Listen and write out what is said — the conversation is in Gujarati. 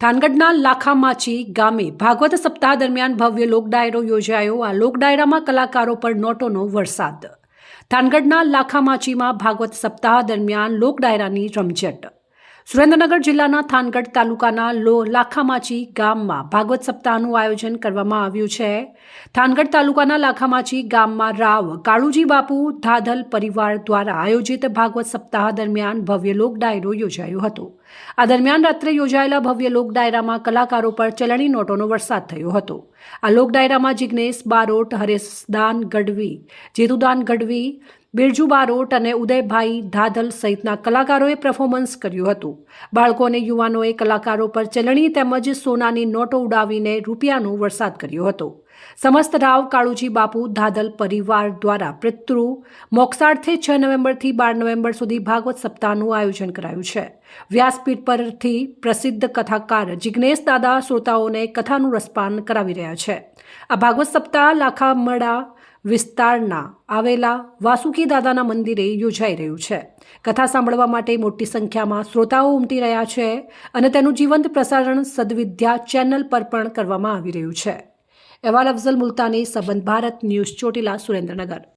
થાનગઢના લાખામાચી ગામે ભાગવત સપ્તાહ દરમિયાન ભવ્ય લોકડાયરો યોજાયો. આ લોકડાયરામાં કલાકારો પર નોટોનો વરસાદ. થાનગઢના લાખામાચીમાં ભાગવત સપ્તાહ દરમિયાન લોકડાયરાની રમઝટ. સુરેન્દ્રનગર જિલ્લાના થાનગઢ તાલુકાના લો લાખામાચી ગામમાં ભાગવત સપ્તાહનું આયોજન કરવામાં આવ્યું છે. થાનગઢ તાલુકાના લાખામાચી ગામમાં રાવ, કાળુજી બાપુ, ધાધલ પરિવાર દ્વારા આયોજિત ભાગવત સપ્તાહ દરમિયાન ભવ્ય લોક ડાયરો યોજાયો હતો. આ દરમિયાન રાત્રે યોજાયેલા ભવ્ય લોક ડાયરામાં કલાકારો પર ચલણી નોટોનો વરસાદ થયો હતો. આ લોક ડાયરામાં જિજ્ઞેશ બારોટ, હરેશદાન ગઢવી, જેતુદાન ગઢવી બિરજુ બારોટ અને ઉદયભાઈ ધાધલ સહિતના કલાકારોએ પરફોર્મન્સ કર્યું હતું. બાળકો અને યુવાનોએ કલાકારો પર ચલણી તેમજ સોનાની નોટો ઉડાવીને રૂપિયાનો વરસાદ કર્યો હતો. સમસ્ત રાવ, કાળુજી બાપુ, ધાદલ પરિવાર દ્વારા પિતૃ મોક્ષાર્થે છ નવેમ્બરથી બાર નવેમ્બર સુધી ભાગવત સપ્તાહનું આયોજન કરાયું છે. વ્યાસપીઠ પરથી પ્રસિદ્ધ કથાકાર જિજ્ઞેશ દાદા શ્રોતાઓને કથાનું રસપાન કરાવી રહ્યા છે. આ ભાગવત સપ્તાહ લાખામડા વિસ્તારના આવેલા વાસુકી દાદાના મંદિરે યોજાઈ રહ્યું છે. કથા સાંભળવા માટે મોટી સંખ્યામાં શ્રોતાઓ ઉમટી રહ્યા છે અને તેનું જીવંત પ્રસારણ સદવિદ્યા ચેનલ પર પણ કરવામાં આવી રહ્યું છે. અહેવાલ અફઝલ મુલતાની સંબંધ ભારત ન્યૂઝ ચોટીલા સુરેન્દ્રનગર.